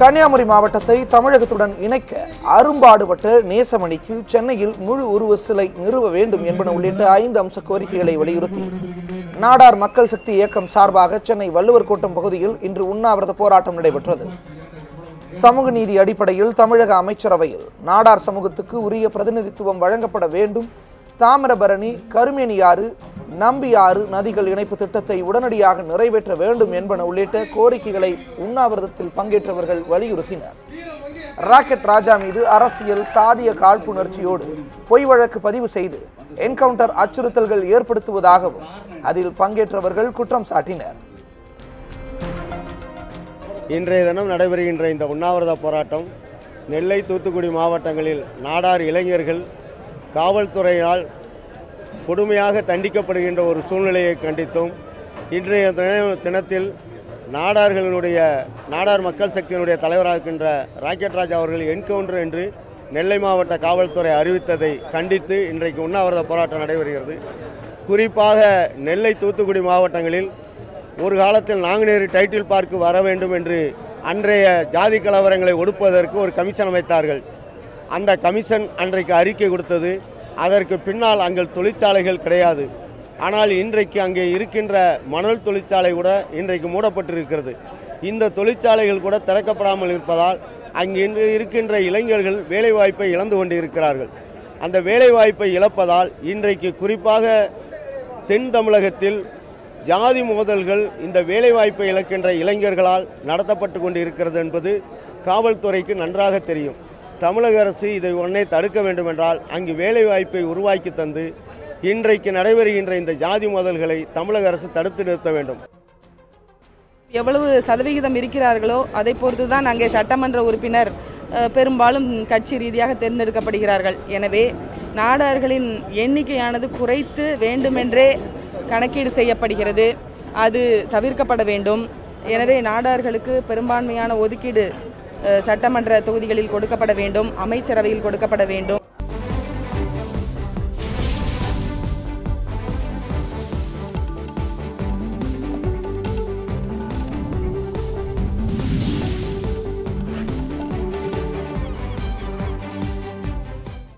கன்னியாகுமரி மாவட்டத்தை தமிழகத்துடன் இணைக்க அரும்பாடுபட்ட நேசமணிக்கு சென்னையில் முழு உருவ சிலை நிறுவ வேண்டும் என்பன உள்ளிட்ட ஐந்து அம்ச கோரிக்கைகளை வலியுறுத்தி நாடார் மக்கள் சக்தி இயக்கம் சார்பாக சென்னை வள்ளுவர் கோட்டம் பகுதியில் இன்று உண்ணாவிரத போராட்டம் நடைபெற்றது. சமூக நீதி அடிப்படையில் தமிழக அமைச்சரவையில் நாடார் சமூகத்துக்கு உரிய பிரதிநிதித்துவம் வழங்கப்பட வேண்டும். தாமிரபரணி கருமேனியாறு நம்பியாறு நதிகள் இணைப்பு திட்டத்தை உடனடியாக நிறைவேற்ற வேண்டும் என்பன உள்ளிட்ட கோரிக்கைகளை உண்ணாவிரதத்தில் பங்கேற்றவர்கள் வலியுறுத்தினர். ராக்கெட் ராஜா மீது அரசியல் சாதிய காழ்ப்புணர்ச்சியோடு பொய் வழக்கு பதிவு செய்து என்கவுண்டர் அச்சுறுத்தல்கள் ஏற்படுத்துவதாகவும் அதில் பங்கேற்றவர்கள் குற்றம் சாட்டினர். இன்றைய தினம் நடைபெறுகின்ற இந்த உண்ணாவிரத போராட்டம் நெல்லை தூத்துக்குடி மாவட்டங்களில் நாடார் இளைஞர்கள் காவல்துறையினால் கொடுமையாக தண்டிக்கப்படுகின்ற ஒரு சூழ்நிலையை கண்டித்தும். இன்றைய தினத்தில் நாடார்களினுடைய நாடார் மக்கள் சக்தியினுடைய தலைவராக இருக்கின்ற ராக்கெட் ராஜா அவர்கள் என்கவுண்டர் என்று நெல்லை மாவட்ட காவல்துறை அறிவித்ததை கண்டித்து இன்றைக்கு உண்ணாவிரத போராட்டம் நடைபெறுகிறது. குறிப்பாக நெல்லை தூத்துக்குடி மாவட்டங்களில் ஒரு காலத்தில் நாங்குநேரி டைட்டில் பார்க்கு வர வேண்டும் என்று அன்றைய ஜாதி கலவரங்களை ஒடுப்பதற்கு ஒரு கமிஷன் அமைத்தார்கள். அந்த கமிஷன் அன்றைக்கு அறிக்கை கொடுத்தது. அதற்கு பின்னால் அங்கே தொழிற்சாலைகள் கிடையாது. ஆனால் இன்றைக்கு அங்கே இருக்கின்ற மணல் தொழிற்சாலை கூட இன்றைக்கு மூடப்பட்டிருக்கிறது. இந்த தொழிற்சாலைகள் கூட திறக்கப்படாமல் இருப்பதால் அங்கே இன்று இருக்கின்ற இளைஞர்கள் வேலைவாய்ப்பை இழந்து கொண்டு இருக்கிறார்கள் அந்த வேலைவாய்ப்பை இழப்பதால் இன்றைக்கு குறிப்பாக தென் தமிழகத்தில் ஜாதி மோதல்கள் இந்த வேலைவாய்ப்பை இழக்கின்ற இளைஞர்களால் நடத்தப்பட்டு கொண்டு இருக்கிறது என்பது காவல்துறைக்கு நன்றாக தெரியும். தமிழக அரசு இதை உடனே தடுக்க வேண்டும் என்றால் அங்கு வேலைவாய்ப்பை உருவாக்கி தந்து இன்றைக்கு நடைபெறுகின்ற இந்த ஜாதி மோதல்களை தமிழக அரசு தடுத்து நிறுத்த வேண்டும். எவ்வளவு சதவிகிதம் இருக்கிறார்களோ அதை பொறுத்து தான் அங்கே சட்டமன்ற உறுப்பினர் பெரும்பாலும் கட்சி ரீதியாக தேர்ந்தெடுக்கப்படுகிறார்கள். எனவே நாடார்களின் எண்ணிக்கையானது குறைத்து வேண்டுமென்றே கணக்கீடு செய்யப்படுகிறது. அது தவிர்க்கப்பட வேண்டும். எனவே நாடார்களுக்கு பெரும்பான்மையான ஒதுக்கீடு சட்டமன்ற தொகுதிகளில் கொடுக்கப்பட வேண்டும் அமைச்சரவையில் கொடுக்கப்பட வேண்டும்.